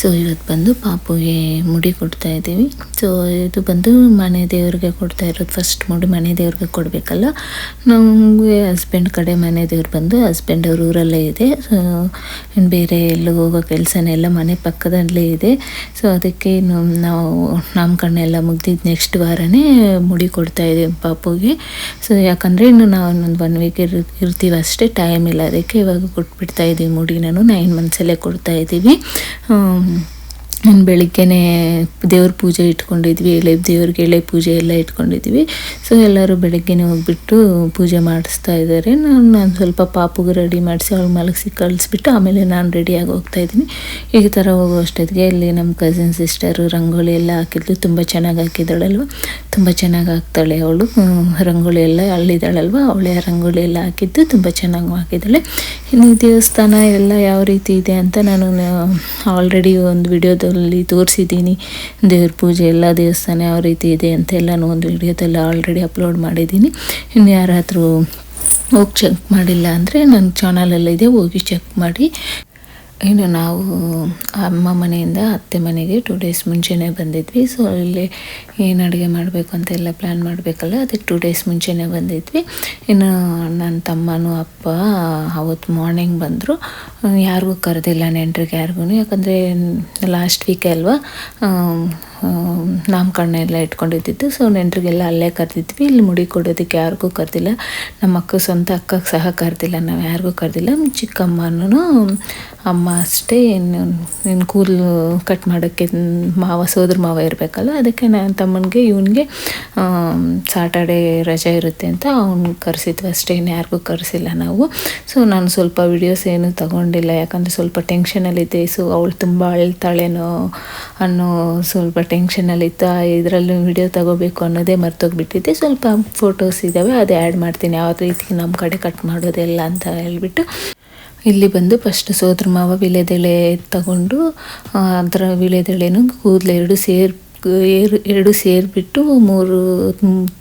so ಇವತ್ತು ಬಂದು ಪಾಪುಗೆ ಮುಡಿ ಕೊಡ್ತಾ ಇದ್ದೀವಿ. ಸೊ ಇದು ಬಂದು ಮನೆ ದೇವ್ರಿಗೆ ಕೊಡ್ತಾ ಇರೋದು ಫಸ್ಟ್ ಮುಡಿ ಮನೆ ದೇವ್ರಿಗೆ ಕೊಡಬೇಕಲ್ಲ. ನಮಗೆ ಹಸ್ಬೆಂಡ್ ಕಡೆ ಮನೆ ದೇವ್ರು ಬಂದು ಹಸ್ಬೆಂಡ್ ಅವ್ರ ಊರಲ್ಲೇ ಇದೆ. ಸೊ ಇನ್ನು ಬೇರೆ ಎಲ್ಲೂ ಹೋಗೋ ಕೆಲಸನೇ ಎಲ್ಲ ಮನೆ ಪಕ್ಕದಲ್ಲೇ ಇದೆ. ಸೊ ಅದಕ್ಕೆ ಇನ್ನು ನಾವು ನಾಮಕರಣ ಎಲ್ಲ ಮುಗ್ದಿದ್ದು ನೆಕ್ಸ್ಟ್ ವಾರನೇ ಮುಡಿ ಕೊಡ್ತಾ ಇದ್ದೀವಿ ಪಾಪುಗೆ. ಸೊ ಯಾಕಂದರೆ ಇನ್ನು ನಾವು ಇನ್ನೊಂದು ಒನ್ ವೀಕ್ ಇರ್, ಇರ್ತೀವಿ ಅಷ್ಟೇ ಟೈಮ್ ಇಲ್ಲ. ಅದಕ್ಕೆ ಇವಾಗ ಕೊಟ್ಬಿಡ್ತಾ ಇದ್ದೀವಿ ಮುಡಿ ನಾನು ನೈನ್ ಮಂತ್ಸಲ್ಲೇ ಕೊಡ್ತಾ ಇದ್ದೀವಿ. ಇನ್ನು ಬೆಳಿಗ್ಗೆನೇ ದೇವ್ರ ಪೂಜೆ ಇಟ್ಕೊಂಡಿದ್ವಿ, ಎಲೆ ದೇವ್ರಿಗೆ ಎಳೆ ಪೂಜೆ ಎಲ್ಲ ಇಟ್ಕೊಂಡಿದ್ವಿ. ಸೊ ಎಲ್ಲರೂ ಬೆಳಗ್ಗೆನೇ ಹೋಗ್ಬಿಟ್ಟು ಪೂಜೆ ಮಾಡಿಸ್ತಾ ಇದ್ದಾರೆ. ನಾನು ನಾನು ಸ್ವಲ್ಪ ಪಾಪುಗೆ ರೆಡಿ ಮಾಡಿಸಿ, ಅವ್ಳು ಮಲಗಿಸಿ ಕಳಿಸ್ಬಿಟ್ಟು ಆಮೇಲೆ ನಾನು ರೆಡಿಯಾಗಿ ಹೋಗ್ತಾ ಇದ್ದೀನಿ. ಈ ಥರ ಹೋಗೋ ಅಷ್ಟೊತ್ತಿಗೆ ಇಲ್ಲಿ ನಮ್ಮ ಕಸಿನ್ ಸಿಸ್ಟರು ರಂಗೋಲಿ ಎಲ್ಲ ಹಾಕಿದ್ಲು. ತುಂಬ ಚೆನ್ನಾಗಿ ಹಾಕಿದ್ದಾಳಲ್ವ? ತುಂಬ ಚೆನ್ನಾಗಿ ಹಾಕ್ತಾಳೆ ಅವಳು. ರಂಗೋಲಿ ಎಲ್ಲ ಅಲ್ಲಿದ್ದಾಳಲ್ವ ಅವಳೆ ರಂಗೋಲಿ ಎಲ್ಲ ಹಾಕಿದ್ದು, ತುಂಬ ಚೆನ್ನಾಗಿ ಹಾಕಿದ್ದಾಳೆ. ಇನ್ನು ದೇವಸ್ಥಾನ ಎಲ್ಲ ಯಾವ ರೀತಿ ಇದೆ ಅಂತ ನಾನು ಆಲ್ರೆಡಿ ಒಂದು ವಿಡಿಯೋದಲ್ಲಿ ತೋರಿಸಿದ್ದೀನಿ. ದೇವ್ರ ಪೂಜೆ ಎಲ್ಲ ದೇವಸ್ಥಾನ ಯಾವ ರೀತಿ ಇದೆ ಅಂತ ಎಲ್ಲನೂ ಒಂದು ವಿಡಿಯೋದಲ್ಲಿ ಆಲ್ರೆಡಿ ಅಪ್ಲೋಡ್ ಮಾಡಿದ್ದೀನಿ. ಇನ್ನು ಯಾರಾದರೂ ಹೋಗಿ ಚೆಕ್ ಮಾಡಿಲ್ಲ ಅಂದರೆ ನನ್ನ ಚಾನಲಲ್ಲಿದೆ ಹೋಗಿ ಚೆಕ್ ಮಾಡಿ. ಇನ್ನು ನಾವು, ಅಮ್ಮ ಮನೆಯಿಂದ ಅತ್ತೆ ಮನೆಗೆ ಟೂ ಡೇಸ್ ಮುಂಚೆನೇ ಬಂದಿದ್ವಿ. ಸೊ ಇಲ್ಲಿ ಏನು ಅಡುಗೆ ಮಾಡಬೇಕು ಅಂತ ಎಲ್ಲ ಪ್ಲ್ಯಾನ್ ಮಾಡಬೇಕಲ್ಲ ಅದಕ್ಕೆ ಟೂ ಡೇಸ್ ಮುಂಚೆನೇ ಬಂದಿದ್ವಿ. ಇನ್ನು ನನ್ನ ತಮ್ಮನೂ ಅಪ್ಪ ಅವತ್ತು ಮಾರ್ನಿಂಗ್ ಬಂದರು. ಯಾರಿಗೂ ಕರೆದಿಲ್ಲ ನೆಂಟ್ರಿಗೆ ಯಾರಿಗೂ ಯಾಕಂದರೆ ಲಾಸ್ಟ್ ವೀಕ್ ಅಲ್ವಾ ನಾಮಕರಣ ಎಲ್ಲ ಇಟ್ಕೊಂಡಿದ್ದಿದ್ದು. ಸೊ ನೆಂಟರಿಗೆಲ್ಲ ಅಲ್ಲೇ ಕರೆದಿದ್ವಿ. ಇಲ್ಲಿ ಮುಡಿ ಕೊಡೋದಕ್ಕೆ ಯಾರಿಗೂ ಕರೆದಿಲ್ಲ. ನಮ್ಮ ಅಕ್ಕ ಸ್ವಂತ ಅಕ್ಕಗೆ ಸಹ ಕರೆದಿಲ್ಲ. ನಾವು ಯಾರಿಗೂ ಕರೆದಿಲ್ಲ. ಚಿಕ್ಕಮ್ಮನೂ ಅಮ್ಮ ಅಷ್ಟೇ. ಇನ್ನು ಇನ್ನು ಕೂದಲು ಕಟ್ ಮಾಡೋಕ್ಕೆ ಮಾವ, ಸೋದ್ರ ಮಾವ ಇರಬೇಕಲ್ಲ. ಅದಕ್ಕೆ ನನ್ನ ತಮ್ಮನಿಗೆ, ಇವನಿಗೆ ಸಾಟರ್ಡೆ ರಜೆ ಇರುತ್ತೆ ಅಂತ ಅವ್ನು ಕರೆಸಿದ್ವಿ ಅಷ್ಟೇ. ಇನ್ನು ಯಾರಿಗೂ ಕರೆಸಿಲ್ಲ ನಾವು. ಸೊ ನಾನು ಸ್ವಲ್ಪ ವಿಡಿಯೋಸ್ ಏನು ತಗೊಂಡಿಲ್ಲ. ಯಾಕಂದರೆ ಸ್ವಲ್ಪ ಟೆನ್ಷನಲ್ಲಿದ್ದೆ ಸೊ ಅವಳು ತುಂಬ ಅಳ್ತಾಳೇನೋ ಅನ್ನೋ ಸ್ವಲ್ಪ ಟೆನ್ಷನಲ್ಲಿತ್ತು ಇದರಲ್ಲೂ ವಿಡಿಯೋ ತಗೋಬೇಕು ಅನ್ನೋದೇ ಮರ್ತೋಗ್ಬಿಟ್ಟಿದ್ದೆ ಸ್ವಲ್ಪ ಫೋಟೋಸ್ ಇದ್ದಾವೆ ಅದೇ ಆ್ಯಡ್ ಮಾಡ್ತೀನಿ. ಯಾವ ರೀತಿ ನಮ್ಮ ಕಡೆ ಕಟ್ ಮಾಡೋದೆಲ್ಲ ಅಂತ ಹೇಳ್ಬಿಟ್ಟು ಇಲ್ಲಿ ಬಂದು ಫಸ್ಟ್ ಸೋದ್ರ ಮಾವ ವಿಳೆದೆಳೆ ತಗೊಂಡು ಅದರ ವಿಳೆದೆಳೆನೂ ಕೂದಲು ಎರಡು ಸೇರಿ ಎರಡು ಸೇರಿಬಿಟ್ಟು ಮೂರು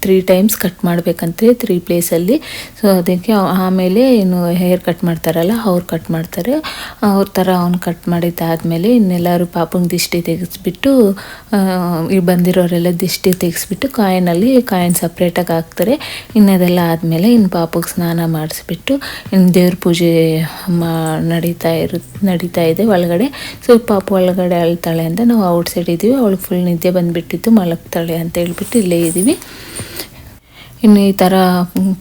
ತ್ರೀ ಟೈಮ್ಸ್ ಕಟ್ ಮಾಡಬೇಕಂತೆ ತ್ರೀ ಪ್ಲೇಸಲ್ಲಿ ಸೊ ಅದಕ್ಕೆ ಆಮೇಲೆ ಇನ್ನು ಹೇರ್ ಕಟ್ ಮಾಡ್ತಾರಲ್ಲ, ಅವ್ರು ಕಟ್ ಮಾಡ್ತಾರೆ. ಅವ್ರ ಥರ ಅವ್ನು ಕಟ್ ಮಾಡಿದ್ದಾದಮೇಲೆ ಇನ್ನೆಲ್ಲರೂ ಪಾಪಂಗೆ ದಿಷ್ಟಿ ತೆಗೆಸ್ಬಿಟ್ಟು ಬಂದಿರೋರೆಲ್ಲ ದಿಷ್ಟಿ ತೆಗೆಸ್ಬಿಟ್ಟು ಕಾಯಿನಲ್ಲಿ, ಕಾಯಿನ್ ಸಪ್ರೇಟಾಗಿ ಹಾಕ್ತಾರೆ. ಇನ್ನದೆಲ್ಲ ಆದಮೇಲೆ ಇನ್ನು ಪಾಪಗೆ ಸ್ನಾನ ಮಾಡಿಸ್ಬಿಟ್ಟು ಇನ್ನು ದೇವ್ರ ಪೂಜೆ ಮಾ, ನಡೀತಾ ಇರು ನಡೀತಾ ಇದೆ ಒಳಗಡೆ. ಸ್ವಲ್ಪ ಪಾಪ ಒಳಗಡೆ ಅಳ್ತಾಳೆ ಅಂತ ನಾವು ಔಟ್ಸೈಡ್ ಇದ್ದೀವಿ ಅವಳು ಫುಲ್ ನಿದ್ದೆ ಬಂದುಬಿಟ್ಟಿತ್ತು ಮಲಗ್ತಾಳೆ ಅಂತ ಹೇಳ್ಬಿಟ್ಟು ಇಲ್ಲೇ ಇದ್ದೀವಿ. ಇನ್ನು ಈ ಥರ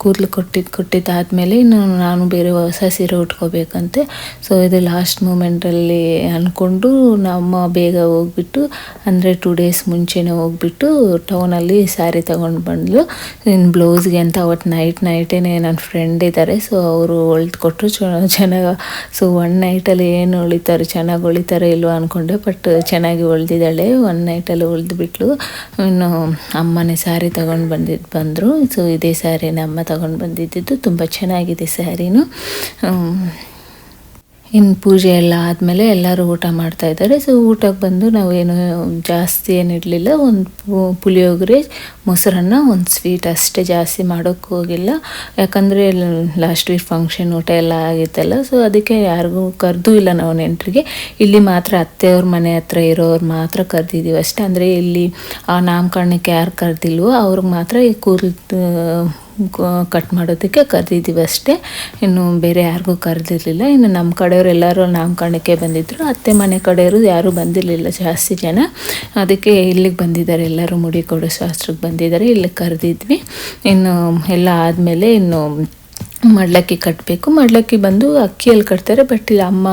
ಕೂದಲು ಕೊಟ್ಟಿದ್ದು ಕೊಟ್ಟಿದ್ದಾದಮೇಲೆ ಇನ್ನು ನಾನು ಬೇರೆ ಹೊಸ ಸೀರೆ ಉಟ್ಕೋಬೇಕಂತೆ. ಸೊ ಇದು ಲಾಸ್ಟ್ ಮೂಮೆಂಟಲ್ಲಿ ಅಂದ್ಕೊಂಡು ನಮ್ಮ ಬೇಗ ಹೋಗ್ಬಿಟ್ಟು, ಅಂದರೆ ಟೂ ಡೇಸ್ ಮುಂಚೆನೇ ಹೋಗ್ಬಿಟ್ಟು ಟೌನಲ್ಲಿ ಸ್ಯಾರಿ ತೊಗೊಂಡು ಬಂದ್ಲು. ಇನ್ನು ಬ್ಲೌಸ್ಗೆ ಅಂತ ಅವತ್ತು ನೈಟ್ ನೈಟೇ ನನ್ನ ಫ್ರೆಂಡ್ ಇದ್ದಾರೆ ಸೊ ಅವರು ಹೊಳ್ದು ಕೊಟ್ಟರು ಚೆನ್ನಾಗಿ ಸೊ ಒನ್ ನೈಟಲ್ಲಿ ಏನು ಹೊಳಿತಾರೆ ಚೆನ್ನಾಗಿ ಹೊಳಿತಾರೆ ಇಲ್ವೋ ಅಂದ್ಕೊಂಡೆ ಬಟ್ ಚೆನ್ನಾಗಿ ಹೊಳ್ದಿದ್ದಾಳೆ ಒನ್ ನೈಟಲ್ಲಿ ಹೊಳ್ದು ಬಿಟ್ಲು ಇನ್ನು ಅಮ್ಮನೇ ಸ್ಯಾರಿ ತೊಗೊಂಡು ಬಂದಿದ್ದು ಬಂದರು. ಸೊ ಇದೇ ಸ್ಯಾರಿನ ಅಮ್ಮ ತಗೊಂಡು ಬಂದಿದ್ದು ತುಂಬ ಚೆನ್ನಾಗಿದೆ ಸ್ಯಾರಿನೂ ಇನ್ನು ಪೂಜೆ ಎಲ್ಲ ಆದಮೇಲೆ ಎಲ್ಲರೂ ಊಟ ಮಾಡ್ತಾ ಇದ್ದಾರೆ. ಸೊ ಊಟಕ್ಕೆ ಬಂದು ನಾವೇನು ಜಾಸ್ತಿ ಏನಿರಲಿಲ್ಲ ಒಂದು ಪುಳಿಯೋಗರೆ, ಮೊಸರನ್ನ, ಒಂದು ಸ್ವೀಟ್ ಅಷ್ಟೇ ಜಾಸ್ತಿ ಮಾಡೋಕ್ಕೆ ಹೋಗಿಲ್ಲ. ಯಾಕಂದರೆ ಲಾಸ್ಟ್ ವೀಕ್ ಫಂಕ್ಷನ್ ಊಟ ಎಲ್ಲ ಆಗಿತ್ತಲ್ಲ. ಸೊ ಅದಕ್ಕೆ ಯಾರಿಗೂ ಕರೆದೂ ಇಲ್ಲ ನಾವು ನೆಂಟರಿಗೆ. ಇಲ್ಲಿ ಮಾತ್ರ ಅತ್ತೆಯವ್ರ ಮನೆ ಹತ್ರ ಇರೋರು ಮಾತ್ರ ಕರೆದಿದ್ದೀವಿ ಅಷ್ಟೇ. ಅಂದರೆ ಇಲ್ಲಿ ಆ ನಾಮಕರಣಕ್ಕೆ ಯಾರು ಕರೆದಿಲ್ವೋ ಅವ್ರಿಗೆ ಮಾತ್ರ ಈ ಕೂದಲು ಕಟ್ ಮಾಡೋದಕ್ಕೆ ಕರೆದಿದ್ದೀವಿ ಅಷ್ಟೇ. ಇನ್ನು ಬೇರೆ ಯಾರಿಗೂ ಕರೆದಿರಲಿಲ್ಲ. ಇನ್ನು ನಮ್ಮ ಕಡೆಯವರು ಎಲ್ಲರೂ ನಾಮಕರಣಕ್ಕೆ ಬಂದಿದ್ದರು ಅತ್ತೆ ಮನೆ ಕಡೆಯವರು ಯಾರೂ ಬಂದಿರಲಿಲ್ಲ ಜಾಸ್ತಿ ಜನ. ಅದಕ್ಕೆ ಇಲ್ಲಿಗೆ ಬಂದಿದ್ದಾರೆ. ಎಲ್ಲರೂ ಮುಡಿ ಕೊಡೋ ಶಾಸ್ತ್ರಕ್ಕೆ ಬಂದಿದ್ದಾರೆ. ಇಲ್ಲಿಗೆ ಕರೆದಿದ್ವಿ. ಇನ್ನು ಎಲ್ಲ ಆದಮೇಲೆ ಇನ್ನು ಮಡ್ಲಕ್ಕಿ ಕಟ್ಟಬೇಕು ಮಡ್ಲಕ್ಕಿ ಬಂದು ಅಕ್ಕಿಯಲ್ಲಿ ಕಟ್ತಾರೆ. ಬಟ್ ಇಲ್ಲಿ ಅಮ್ಮ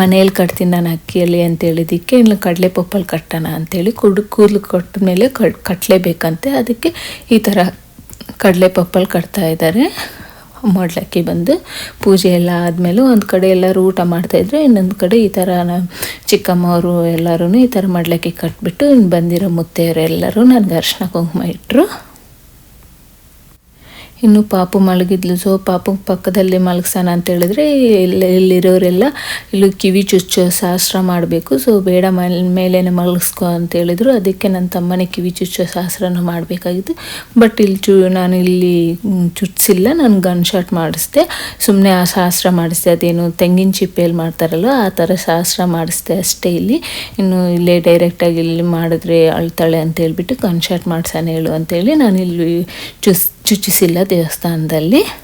ಮನೆಯಲ್ಲಿ ಕಟ್ತೀನಿ ನಾನು ಅಕ್ಕಿಯಲ್ಲಿ ಅಂತ ಇಲ್ಲಿ ಇಲ್ಲ ಕಡಲೆ ಪಪ್ಪಲ್ಲಿ ಕಟ್ಟೋಣ ಅಂತೇಳಿ ಕುಡು ಕೂದಲು ಕೊಟ್ಟ ಮೇಲೆ ಕಟ್ ಕಟ್ಟಲೇಬೇಕಂತೆ. ಅದಕ್ಕೆ ಈ ಥರ ಕಡಲೆ ಪಪ್ಪಲ್ಲಿ ಕಟ್ತಾ ಇದ್ದಾರೆ. ಮಾಡ್ಲಕ್ಕಿ ಬಂದು ಪೂಜೆ ಎಲ್ಲ ಆದಮೇಲೆ ಒಂದು ಕಡೆ ಎಲ್ಲರೂ ಊಟ ಮಾಡ್ತಾಯಿದ್ರು ಇನ್ನೊಂದು ಕಡೆ ಈ ಥರ ಚಿಕ್ಕಮ್ಮವರು ಎಲ್ಲರೂ ಈ ಥರ ಮಾಡ್ಲಕ್ಕಿ ಕಟ್ಬಿಟ್ಟು ಇನ್ನು ಬಂದಿರೋ ಮುತ್ತೆಯವರೆಲ್ಲರೂ ನನಗೆ ಅರ್ಶಿನ ಕುಂಕುಮ ಇಟ್ಟರು ಇನ್ನು ಪಾಪು ಮಲಗಿದ್ಲು. ಸೊ ಪಾಪು ಪಕ್ಕದಲ್ಲಿ ಮಲಗಿಸೋಣ ಅಂತ ಹೇಳಿದ್ರೆ ಇಲ್ಲಿ, ಇಲ್ಲಿರೋರೆಲ್ಲ ಇಲ್ಲಿ ಕಿವಿ ಚುಚ್ಚೋ ಶಾಸ್ತ್ರ ಮಾಡಬೇಕು. ಸೊ ಬೇಡ, ಮೇಲೆ ಮಲಗಿಸ್ಕೊ ಅಂತ ಹೇಳಿದ್ರು. ಅದಕ್ಕೆ ನನ್ನ ತಮ್ಮನೇ ಕಿವಿ ಚುಚ್ಚೋ ಶಾಸ್ತ್ರನ ಮಾಡಬೇಕಾಗಿತ್ತು. ಬಟ್ ಇಲ್ಲಿ ಚು, ನಾನು ಇಲ್ಲಿ ಚುಚ್ಚಿಲ್ಲ. ನಾನು ಗನ್ ಶಾಟ್ ಮಾಡಿಸ್ದೆ. ಸುಮ್ಮನೆ ಆ ಶಾಸ್ತ್ರ ಮಾಡಿಸ್ದೆ. ಅದೇನು ತೆಂಗಿನ ಚಿಪ್ಪೆಯಲ್ಲಿ ಮಾಡ್ತಾರಲ್ಲ, ಆ ಥರ ಶಾಸ್ತ್ರ ಮಾಡಿಸ್ದೆ ಅಷ್ಟೇ ಇಲ್ಲಿ. ಇನ್ನು ಇಲ್ಲೇ ಡೈರೆಕ್ಟಾಗಿ ಇಲ್ಲಿ ಮಾಡಿದ್ರೆ ಅಳ್ತಾಳೆ ಅಂತ ಹೇಳಿಬಿಟ್ಟು ಗನ್ ಶಾಟ್ ಮಾಡ್ಸಾನೆ ಹೇಳು ಅಂತೇಳಿ ನಾನು ಇಲ್ಲಿ ಚುಸ್ ಚುಚ್ಚಿಸಿಲ್ಲ ದೇವಸ್ಥಾನದಲ್ಲಿ.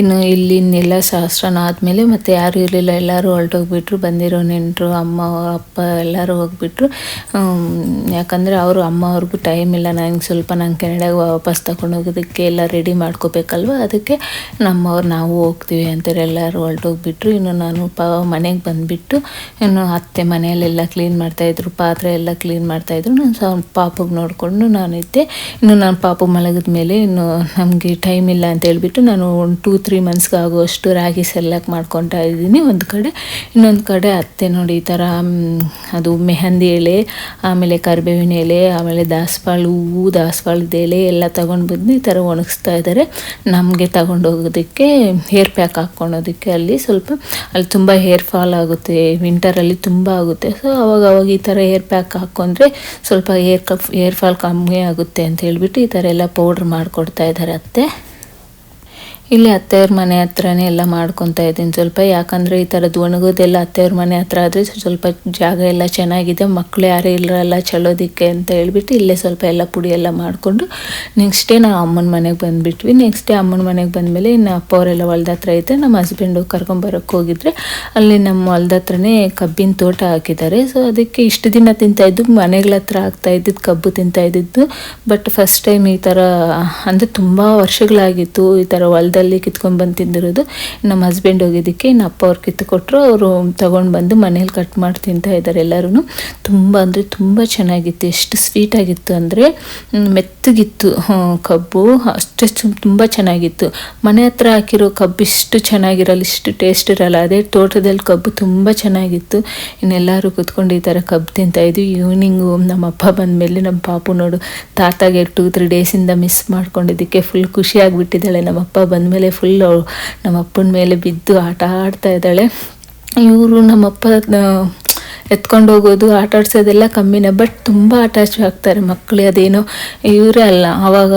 ಇನ್ನು ಇಲ್ಲಿ ಇನ್ನೆಲ್ಲ ಶಾಸ್ತ್ರನ ಆದಮೇಲೆ ಮತ್ತೆ ಯಾರು ಇರಲಿಲ್ಲ, ಎಲ್ಲರೂ ಹೊರಟೋಗ್ಬಿಟ್ರು, ಬಂದಿರೋ ನೆಂಟರು, ಅಮ್ಮ, ಅಪ್ಪ ಎಲ್ಲರೂ ಹೋಗ್ಬಿಟ್ರು. ಯಾಕಂದರೆ ಅವರು ಅಮ್ಮ ಅವ್ರಿಗೂ ಟೈಮ್ ಇಲ್ಲ ನನಗೆ ಸ್ವಲ್ಪ ನಾನು ಕೆನಡಾಗೆ ವಾಪಸ್ ಹೋಗೋದಕ್ಕೆ ಎಲ್ಲ ರೆಡಿ ಮಾಡ್ಕೋಬೇಕಲ್ವ? ಅದಕ್ಕೆ ನಮ್ಮವ್ರು ನಾವು ಹೋಗ್ತೀವಿ ಅಂತಾರೆ, ಎಲ್ಲರೂ ಹೊರಟೋಗ್ಬಿಟ್ರು. ಇನ್ನು ನಾನು ಪ, ಮನೆಗೆ ಬಂದುಬಿಟ್ಟು ಇನ್ನು ಅತ್ತೆ ಮನೆಯಲ್ಲೆಲ್ಲ ಕ್ಲೀನ್ ಮಾಡ್ತಾಯಿದ್ರು ಪಾತ್ರೆ ಎಲ್ಲ ಕ್ಲೀನ್ ಮಾಡ್ತಾಯಿದ್ರು ನಾನು ಸ್ವಲ್ಪ ಪಾಪಗೆ ನೋಡಿಕೊಂಡು ನಾನಿದ್ದೆ. ಇನ್ನು ನಾನು ಪಾಪು ಮಲಗಿದ ಮೇಲೆ ಇನ್ನು ನಮಗೆ ಟೈಮ್ ಇಲ್ಲ ಅಂತ ಹೇಳಿಬಿಟ್ಟು ನಾನು ಒಂದು ಟೂ ತ್ರೀ ಮಂತ್ಸ್ಗೆ ಆಗುವಷ್ಟು ರಾಗಿ ಸೆಲ್ಲಾಕ್ ಮಾಡ್ಕೊತಾ ಇದ್ದೀನಿ. ಒಂದು ಕಡೆ, ಇನ್ನೊಂದು ಕಡೆ ಅತ್ತೆ ನೋಡಿ ಈ ಥರ ಅದು ಮೆಹಂದಿ ಎಲೆ, ಆಮೇಲೆ ಕರಿಬೇವಿನ ಎಲೆ, ಆಮೇಲೆ ದಾಸವಾಳ ಹೂವು ದಾಸವಾಳದ ಎಲೆ ಎಲ್ಲ ತಗೊಂಡು ಬಂದು ಈ ಥರ ಒಣಗಿಸ್ತಾ ಇದ್ದಾರೆ. ನಮಗೆ ಹೋಗೋದಕ್ಕೆ ಹೇರ್ ಪ್ಯಾಕ್ ಹಾಕ್ಕೊಳೋದಕ್ಕೆ ಅಲ್ಲಿ ಸ್ವಲ್ಪ, ಅಲ್ಲಿ ತುಂಬ ಹೇರ್ ಫಾಲ್ ಆಗುತ್ತೆ ವಿಂಟರಲ್ಲಿ ತುಂಬ ಆಗುತ್ತೆ. ಸೊ ಅವಾಗ ಅವಾಗ ಈ ಥರ ಹೇರ್ ಪ್ಯಾಕ್ ಹಾಕ್ಕೊಂಡ್ರೆ ಸ್ವಲ್ಪ ಹೇರ್ ಕಫ್ ಹೇರ್ ಫಾಲ್ ಕಮ್ಮಿ ಆಗುತ್ತೆ ಅಂತ ಹೇಳ್ಬಿಟ್ಟು ಈ ಥರ ಎಲ್ಲ ಪೌಡ್ರ್ ಮಾಡಿಕೊಡ್ತಾ ಇದ್ದಾರೆ ಅತ್ತೆ. ಇಲ್ಲಿ ಅತ್ತೆಯವ್ರ ಮನೆ ಹತ್ರನೇ ಎಲ್ಲ ಮಾಡ್ಕೊತಾ ಇದ್ದೀನಿ. ಸ್ವಲ್ಪ ಯಾಕಂದರೆ ಈ ಥರದ್ದು ಒಣಗೋದೆಲ್ಲ ಅತ್ತೆಯವ್ರ ಮನೆ ಹತ್ರ ಆದರೆ ಸ್ವಲ್ಪ ಜಾಗ ಎಲ್ಲ ಚೆನ್ನಾಗಿದೆ. ಮಕ್ಕಳು ಯಾರೂ ಇಲ್ಲರಲ್ಲ ಚಲೋದಿಕ್ಕೆ ಅಂತ ಹೇಳ್ಬಿಟ್ಟು ಇಲ್ಲೇ ಸ್ವಲ್ಪ ಎಲ್ಲ ಪುಡಿ ಎಲ್ಲ ಮಾಡಿಕೊಂಡು ನೆಕ್ಸ್ಟ್ ಡೇ ನಾವು ಅಮ್ಮನ ಮನೆಗೆ ಬಂದುಬಿಟ್ವಿ. ನೆಕ್ಸ್ಟ್ ಡೇ ಅಮ್ಮನ ಮನೆಗೆ ಬಂದಮೇಲೆ ಇನ್ನು ಅಪ್ಪ ಅವರೆಲ್ಲ ಹೊಲ್ದ ಹತ್ರ ಇದ್ದರೆ ನಮ್ಮ ಹಸ್ಬೆಂಡು ಕರ್ಕೊಂಬರೋಕ್ಕೆ ಹೋಗಿದ್ರೆ ಅಲ್ಲಿ ನಮ್ಮ ಹೊಲ್ದ ಹತ್ರನೇ ಕಬ್ಬಿನ ತೋಟ ಹಾಕಿದ್ದಾರೆ. ಸೊ ಅದಕ್ಕೆ ಇಷ್ಟು ದಿನ ತಿಂತಾಯಿದ್ದು ಮನೆಗಳ ಹತ್ರ ಆಗ್ತಾ ಇದ್ದಿದ್ದು ಕಬ್ಬು ತಿಂತಾ ಇದ್ದಿದ್ದು ಬಟ್ ಫಸ್ಟ್ ಟೈಮ್ ಈ ಥರ, ಅಂದರೆ ತುಂಬ ವರ್ಷಗಳಾಗಿತ್ತು ಈ ಥರ ಹೊಲದಲ್ಲಿ ಕಿತ್ಕೊಂಡು ಬಂದು ತಿಂದಿರೋದು ನಮ್ಮ ಹಸ್ಬೆಂಡ್ ಹೋಗಿದ್ದಕ್ಕೆ ಇನ್ನು ಅಪ್ಪ ಅವ್ರು ಕಿತ್ತು ಅವರು ತೊಗೊಂಡು ಬಂದು ಮನೇಲಿ ಕಟ್ ಮಾಡಿ ತಿಂತಾ ಇದ್ದಾರೆ ಎಲ್ಲರೂ ತುಂಬ ಅಂದರೆ ತುಂಬ ಚೆನ್ನಾಗಿತ್ತು. ಎಷ್ಟು ಸ್ವೀಟ್ ಆಗಿತ್ತು ಅಂದರೆ ಮೆತ್ತಗಿತ್ತು. ಕಬ್ಬು ಅಷ್ಟೇ ತುಂಬ ಚೆನ್ನಾಗಿತ್ತು. ಮನೆ ಹತ್ರ ಹಾಕಿರೋ ಕಬ್ಬು ಇಷ್ಟು ಚೆನ್ನಾಗಿರಲ್ಲ, ಇಷ್ಟು ಟೇಸ್ಟ್ ಇರಲ್ಲ. ಅದೇ ತೋಟದಲ್ಲಿ ಕಬ್ಬು ತುಂಬ ಚೆನ್ನಾಗಿತ್ತು. ಇನ್ನೆಲ್ಲರೂ ಕೂತ್ಕೊಂಡು ಈ ಥರ ಕಬ್ಬು ತಿಂತಾಯಿದ್ವಿ ಈವ್ನಿಂಗು ನಮ್ಮ ಅಪ್ಪ ಬಂದಮೇಲೆ ನಮ್ಮ ಪಾಪು ನೋಡು, ತಾತಾಗೆ ಟೂ ತ್ರೀ ಡೇಸಿಂದ ಮಿಸ್ ಮಾಡ್ಕೊಂಡಿದ್ದಕ್ಕೆ ಫುಲ್ ಖುಷಿ ಆಗಿಬಿಟ್ಟಿದ್ದಾಳೆ ನಮ್ಮ ಅಪ್ಪ ಬಂದಮೇಲೆ ಫುಲ್ ನಮ್ಮ ಅಪ್ಪನ ಮೇಲೆ ಬಿದ್ದು ಆಟ ಆಡ್ತಾ ಇದ್ದಾಳೆ. ಇವರು ನಮ್ಮಪ್ಪ ಎತ್ಕೊಂಡು ಹೋಗೋದು, ಆಟ ಆಡ್ಸೋದೆಲ್ಲ ಕಮ್ಮಿನೇ ಬಟ್ ತುಂಬ ಅಟ್ಯಾಚ್ ಆಗ್ತಾರೆ ಮಕ್ಕಳು ಅದೇನೋ ಇವರೇ ಅಲ್ಲ. ಆವಾಗ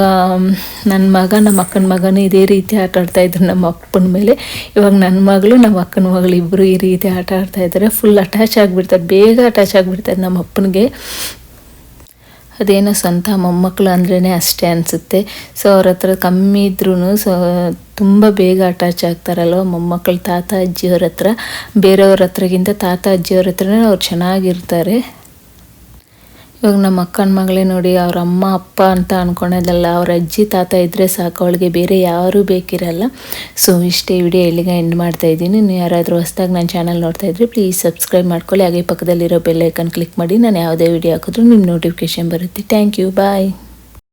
ನನ್ನ ಮಗ, ನಮ್ಮ ಅಕ್ಕನ ಮಗನೂ ಇದೇ ರೀತಿ ಆಟ ಆಡ್ತಾ ಇದ್ರು ನಮ್ಮ ಅಪ್ಪನ ಮೇಲೆ. ಇವಾಗ ನನ್ನ ಮಗಳು, ನಮ್ಮ ಅಕ್ಕನ ಮಗಳು ಇಬ್ಬರು ಈ ರೀತಿ ಆಟ ಆಡ್ತಾ ಇದ್ದಾರೆ. ಫುಲ್ ಅಟ್ಯಾಚ್ ಆಗಿಬಿಡ್ತಾರೆ, ಬೇಗ ಅಟ್ಯಾಚ್ ಆಗಿಬಿಡ್ತಾರೆ ನಮ್ಮ ಅಪ್ಪನಿಗೆ. ಅದೇನೋ ಸ್ವಂತ ಮೊಮ್ಮಕ್ಕಳು ಅಂದ್ರೇ ಅಷ್ಟೇ ಅನಿಸುತ್ತೆ. ಸೊ ಅವ್ರ ಹತ್ರ ಕಮ್ಮಿ ಇದ್ರೂ ಸೊ ತುಂಬ ಬೇಗ ಅಟ್ಯಾಚ್ ಆಗ್ತಾರಲ್ವ ಮೊಮ್ಮಕ್ಕಳು ತಾತ, ಅಜ್ಜಿಯವ್ರ ಹತ್ರ. ಬೇರೆಯವ್ರ ಹತ್ರಗಿಂತ ತಾತ, ಅಜ್ಜಿಯವ್ರ ಹತ್ರನೇ ಅವ್ರು ಚೆನ್ನಾಗಿರ್ತಾರೆ. ಇವಾಗ ನಮ್ಮ ಅಕ್ಕನ ಮಗಳೇ ನೋಡಿ, ಅವ್ರ ಅಮ್ಮ, ಅಪ್ಪ ಅಂತ ಅನ್ಕೊಳೋದಲ್ಲ, ಅವ್ರ ಅಜ್ಜಿ, ತಾತ ಇದ್ದರೆ ಸಾಕು, ಅವಳಿಗೆ ಬೇರೆ ಯಾರೂ ಬೇಕಿರಲ್ಲ. ಸೊ ಇಷ್ಟೇ ವಿಡಿಯೋ ಇಲ್ಲಿಗೆ ಎಂಡ್ ಮಾಡ್ತಾ ಇದ್ದೀನಿ. ನೀವು ಯಾರಾದರೂ ಹೊಸ್ದಾಗಿ ನನ್ನ ಚಾನಲ್ ನೋಡ್ತಾ ಇದ್ರೆ ಪ್ಲೀಸ್ ಸಬ್ಸ್ಕ್ರೈಬ್ ಮಾಡ್ಕೊಳ್ಳಿ. ಹಾಗೆ ಪಕ್ಕದಲ್ಲಿರೋ ಬೆಲ್ಲೈಕನ್ ಕ್ಲಿಕ್ ಮಾಡಿ, ನಾನು ಯಾವುದೇ ವಿಡಿಯೋ ಹಾಕಿದ್ರು ನಿಮ್ಮ ನೋಟಿಫಿಕೇಷನ್ ಬರುತ್ತೆ. Thank you bye